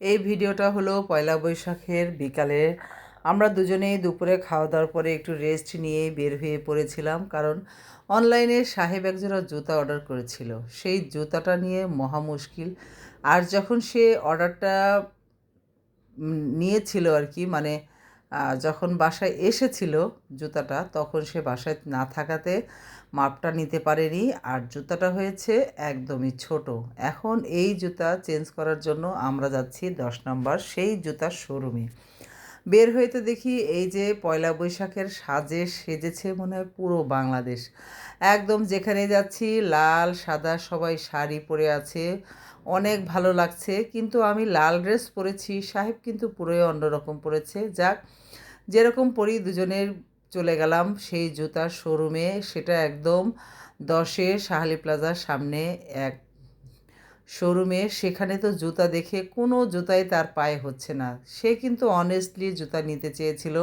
এই ভিডিওটা হলো পয়লা বৈশাখের বিকালে। আমরা দুজনেই দুপুরে খাওয়া দাওয়ার পরে একটু রেস্ট নিয়ে বের হয়ে পড়েছিলাম কারণ অনলাইনে সাহেব একজোড়া জুতা অর্ডার করেছিল। সেই জুতাটা নিয়ে মহা মুশকিল। আর যখন সে অর্ডারটা নিয়েছিল আর কি মানে যখন বাসায় এসেছিল জুতাটা, তখন সে বাসায় না থাকাতে মাপটা নিতে পারেনি আর জুতাটা হয়েছে একদমই ছোট। এখন এই জুতা চেঞ্জ করার জন্য আমরা যাচ্ছি দশ নম্বর সেই জুতার শোরুমে। বের হইতে দেখি এই যে পয়লা বৈশাখের সাজে সেজেছে মনে হয় পুরো বাংলাদেশ। একদম যেখানে যাচ্ছি লাল, সাদা সবাই শাড়ি পরে আছে। অনেক ভালো লাগছে। কিন্তু আমি লাল ড্রেস পরেছি, সাহেব কিন্তু পুরোই অন্যরকম পরেছে। যাক, যেরকম পরি, দুজনের চলে গেলাম সেই জুতার শোরুমে। সেটা একদম দশে শাহালি প্লাজার সামনে এক শোরুমে। সেখানে তো জুতা দেখে কোনো জুতাই তার পায়ে হচ্ছে না। সে কিন্তু অনেস্টলি জুতা নিতে চেয়েছিল।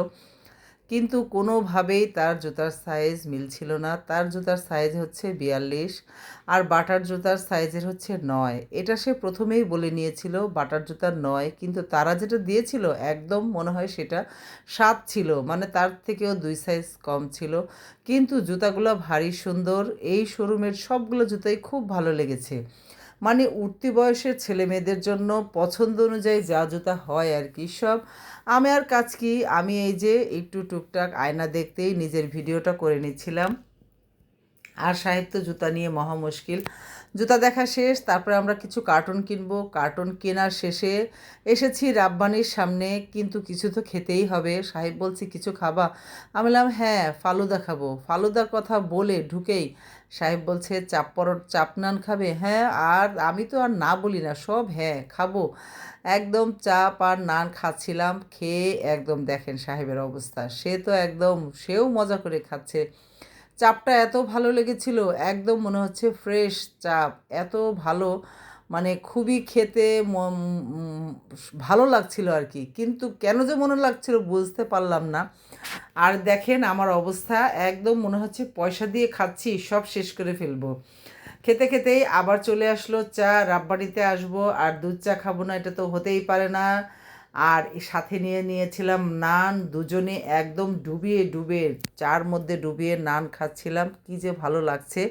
কিন্তু কোনোভাবেই তার জুতার সাইজ মিলছিল না। তার জুতার সাইজ হচ্ছে বিয়াল্লিশ আর বাটার জুতার সাইজের হচ্ছে নয়। এটা সে প্রথমেই বলে নিয়েছিল, বাটার জুতার নয়। কিন্তু তারা যেটা দিয়েছিল, একদম মনে হয় সেটা সাত ছিল মানে তার থেকেও দুই সাইজ কম ছিল। কিন্তু জুতাগুলো ভারী সুন্দর। এই শোরুমের সবগুলো জুতাই খুব ভালো লেগেছে। মানে উঠতি বয়সের ছেলে মেয়েদের জন্য পছন্দ অনুযায়ী যা জুতা হয় আর কি সব। আমি আর কাজ কি, আমি এই যে একটু টুকটাক আয়না দেখতেই নিজের ভিডিওটা করে নিচ্ছিলাম। আর সাহেব তো জুতা নিয়ে মহা মুশকিল। জুতা দেখা শেষ, তারপরে আমরা কিছু কার্টুন কিনবো। কার্টুন কেনার শেষে এসেছি রাব্বানির সামনে, কিন্তু কিছু তো খেতেই হবে। সাহেব বলছি, কিছু খাবা? আমি বললাম হ্যাঁ ফালুদা খাব। ফালুদার কথা বলে ঢুকেই সাহেব বলছে, চাপ পরোট চাপ নান খাবে? হ্যাঁ আর আমি তো আর না বলি না, সব হ্যাঁ খাব। একদম চাপ আর নান খাচ্ছিলাম, খেয়ে একদম দেখেন সাহেবের অবস্থা। সে তো একদম, সেও মজা করে খাচ্ছে। চাপটা এত ভালো লেগেছিল, একদম মনে হচ্ছে ফ্রেশ চাপ, এত ভালো মানে খুবই খেতে ভালো লাগছিল আর কি, কিন্তু কেন যে মনে লাগছিল বুঝতে পারলাম না। আর দেখেন আমার অবস্থা, একদম মনে হচ্ছে পয়সা দিয়ে খাচ্ছি, সব শেষ করে ফেলব। খেতে খেতেই আবার চলে আসলো চা, রাব্বাড়িতে আসব, আর দুধ চা খাব না, এটা তো হতেই পারে না। আর সাথে নিয়ে নিয়েছিলাম নান, দুজনে একদম ডুবিয়ে ডুবিয়ে, চার মধ্যে ডুবিয়ে নান খাচ্ছিলাম। কি যে ভালো লাগছে।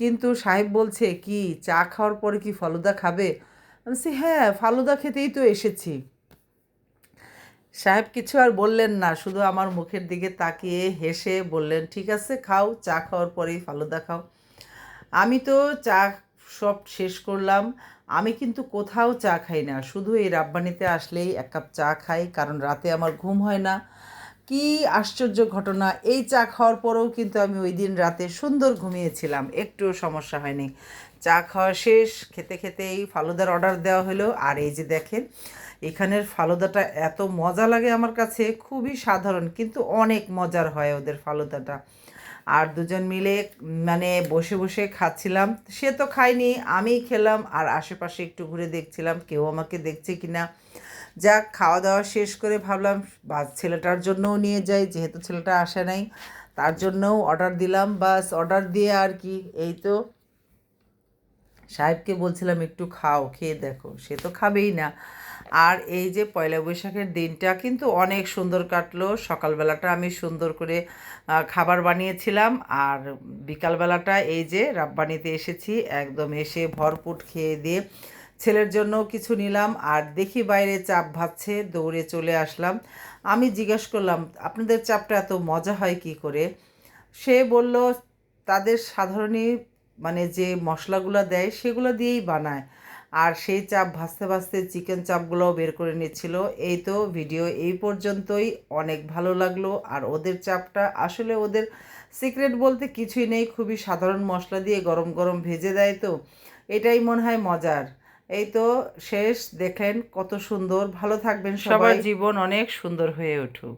কিন্তু সাহেব বলছে, কি, চা খাওয়ার পরে কি ফালুদা খাবে? বলছি হ্যাঁ ফালুদা খেতেই তো এসেছি। সাহেব কিছু আর বললেন না, শুধু আমার মুখের দিকে তাকিয়ে হেসে বললেন, ঠিক আছে, খাও, চা খাওয়ার পরেই ফালুদা খাও। আমি তো চা সব শেষ করলাম। আমি কিন্তু কোথাও চা খাই না, শুধু এই রাব্বানিতে আসলেই এক কাপ চা খাই, কারণ রাতে আমার ঘুম হয় না। কি আশ্চর্য ঘটনা, এই চা খাওয়ার পরেও কিন্তু আমি ওই দিন রাতে সুন্দর ঘুমিয়েছিলাম, একটুও সমস্যা হয়নি। চা খাওয়া শেষ, খেতে খেতেই ফালুদার অর্ডার দেওয়া হলো, আর এই যে দেখেন, এখানের ফালুদাটা এত মজা লাগে আমার কাছে, খুবই সাধারণ, কিন্তু অনেক মজার হয় ওদের ফালুদাটা। আর দুজন মিলে মানে বসে বসে খাচ্ছিলাম। সে তো খায়নি, আমি খেলাম আর আশেপাশে একটু ঘুরে দেখছিলাম, কেউ আমাকে দেখছে কি না যাক খাওয়া দাওয়া শেষ করে ভাবলাম, বা ছেলেটার জন্যও নিয়ে যাই, যেহেতু ছেলেটা আসে নাই, তার জন্যও অর্ডার দিলাম, বাস অর্ডার দিয়ে আর কি। এই তো সাহেবকে বলছিলাম, একটু খাও, খেয়ে দেখো। সে তো খাবেই না। আর এই যে পয়লা বৈশাখের দিনটা কিন্তু অনেক সুন্দর কাটলো। সকালবেলাটা আমি সুন্দর করে খাবার বানিয়েছিলাম আর বিকালবেলাটা এই যে রাব্বানিতে এসেছি, একদম এসে ভরপুট খেয়ে দিয়ে ছেলের জন্য কিছু নিলাম আর দেখি বাইরে চাপ ভাবছে দৌড়ে চলে আসলাম। আমি জিজ্ঞেস করলাম, আপনাদের চাপটা এত মজা হয় কি করে? সে বলল, তাদের সাধারণই মানে যে মশলাগুলো দেয় সেগুলো দিয়েই বানায়। আর সেই চাপ ভাজতে ভাজতে চিকেন চাপগুলোও বের করে নিচ্ছিল। এই তো ভিডিও এই পর্যন্তই। অনেক ভালো লাগল আর ওদের চাপটা আসলে ওদের সিক্রেট বলতে কিছুই নেই। খুবই সাধারণ মশলা দিয়ে গরম গরম ভেজে দেয় তো। এটাই মনে হয় মজার। এই তো শেষ। দেখেন কত সুন্দর। ভালো থাকবেন সবার জীবন অনেক সুন্দর হয়ে উঠুক।